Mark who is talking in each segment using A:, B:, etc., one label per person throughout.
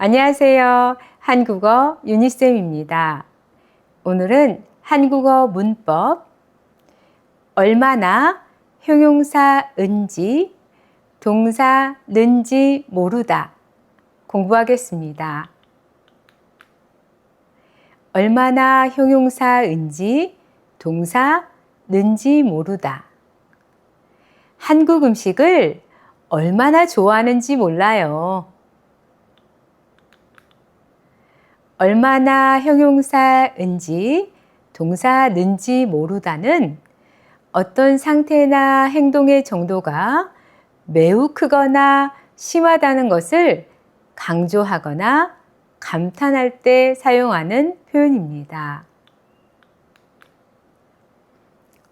A: 안녕하세요. 한국어 유니쌤입니다. 오늘은 한국어 문법 얼마나 형용사 은지 동사 는지 모르다 공부하겠습니다. 얼마나 형용사인지 동사 는지 모르다. 한국 음식을 얼마나 좋아하는지 몰라요. 얼마나 형용사인지 동사는지 모르다는 어떤 상태나 행동의 정도가 매우 크거나 심하다는 것을 강조하거나 감탄할 때 사용하는 표현입니다.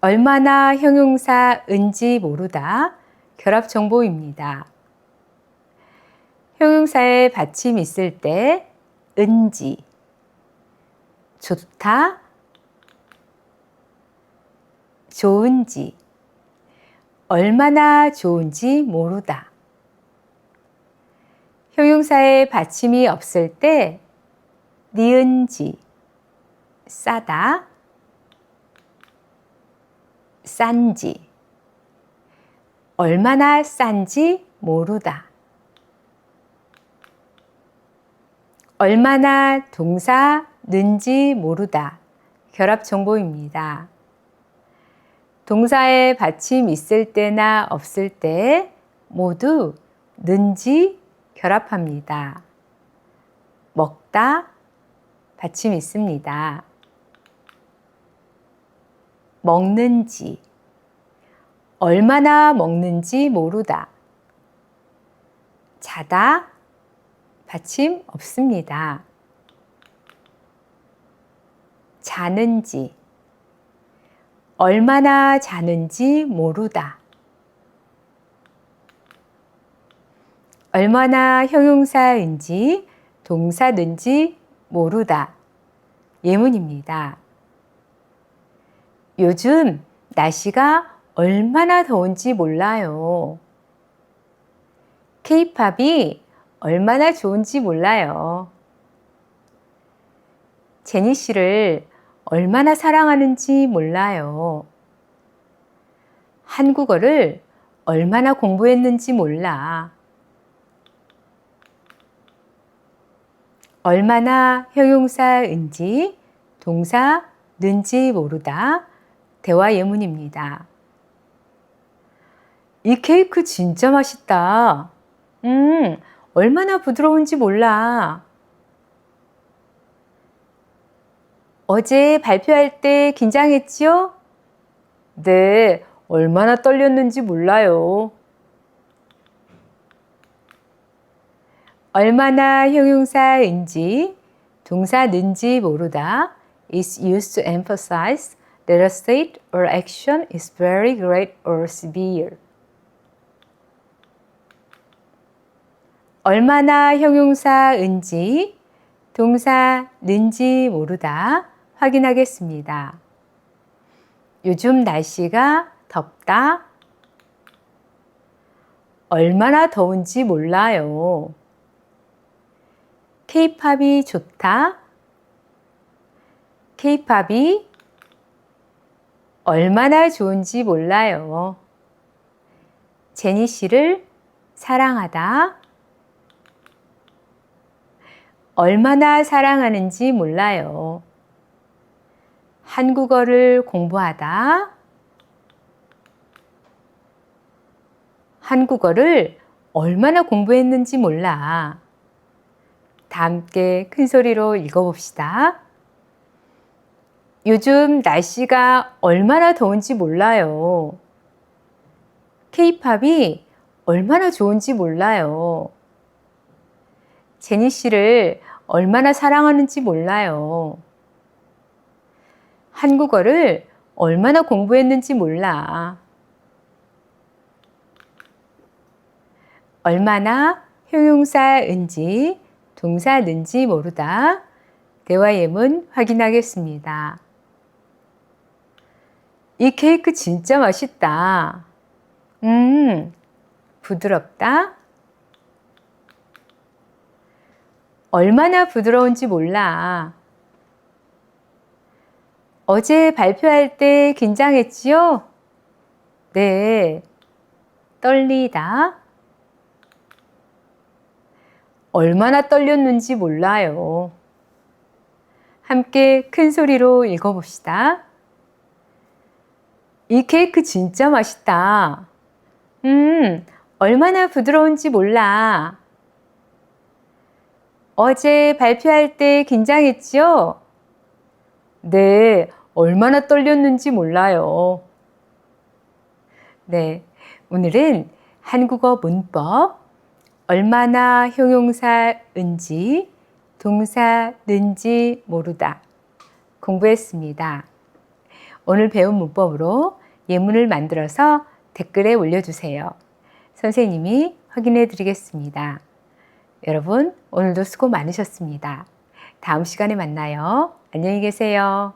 A: 얼마나 형용사인지 모르다 결합 정보입니다. 형용사에 받침 있을 때 은지, 좋다, 좋은지, 얼마나 좋은지 모르다. 형용사에 받침이 없을 때 니은지, 싸다, 싼지, 얼마나 싼지 모르다. 얼마나 동사 는지 모르다. 결합 정보입니다. 동사에 받침 있을 때나 없을 때 모두 는지 결합합니다. 먹다 받침 있습니다. 먹는지 얼마나 먹는지 모르다. 자다 받침 없습니다. 자는지 얼마나 자는지 모르다. 얼마나 형용사인지 동사는지 모르다. 예문입니다. 요즘 날씨가 얼마나 더운지 몰라요. 케이팝이 얼마나 좋은지 몰라요. 제니 씨를 얼마나 사랑하는지 몰라요. 한국어를 얼마나 공부했는지 몰라. 얼마나 형용사인지 동사 는지 모르다. 대화 예문입니다. 이 케이크 진짜 맛있다. 음, 얼마나 부드러운지 몰라. 어제 발표할 때 긴장했지요? 네, 얼마나 떨렸는지 몰라요. 얼마나 형용사인지 동사는지 모르다 is used to emphasize that a state or action is very great or severe. 얼마나 형용사인지 동사는지 모르다 확인하겠습니다. 요즘 날씨가 덥다. 얼마나 더운지 몰라요. 케이팝이 좋다. 케이팝이 얼마나 좋은지 몰라요. 제니 씨를 사랑하다. 얼마나 사랑하는지 몰라요. 한국어를 공부하다. 한국어를 얼마나 공부했는지 몰라. 다 함께 큰 소리로 읽어봅시다. 요즘 날씨가 얼마나 더운지 몰라요. 케이팝이 얼마나 좋은지 몰라요. 제니 씨를 얼마나 사랑하는지 몰라요. 한국어를 얼마나 공부했는지 몰라. 얼마나 형용사인지 동사는지 모르다. 대화 예문 확인하겠습니다. 이 케이크 진짜 맛있다. 음, 부드럽다. 얼마나 부드러운지 몰라. 어제 발표할 때 긴장했지요? 네. 떨리다. 얼마나 떨렸는지 몰라요. 함께 큰 소리로 읽어봅시다. 이 케이크 진짜 맛있다. 음, 얼마나 부드러운지 몰라. 어제 발표할 때 긴장했지요? 네, 얼마나 떨렸는지 몰라요. 네, 오늘은 한국어 문법 얼마나 형용사인지 동사 는지 모르다 공부했습니다. 오늘 배운 문법으로 예문을 만들어서 댓글에 올려주세요. 선생님이 확인해 드리겠습니다. 여러분, 오늘도 수고 많으셨습니다. 다음 시간에 만나요. 안녕히 계세요.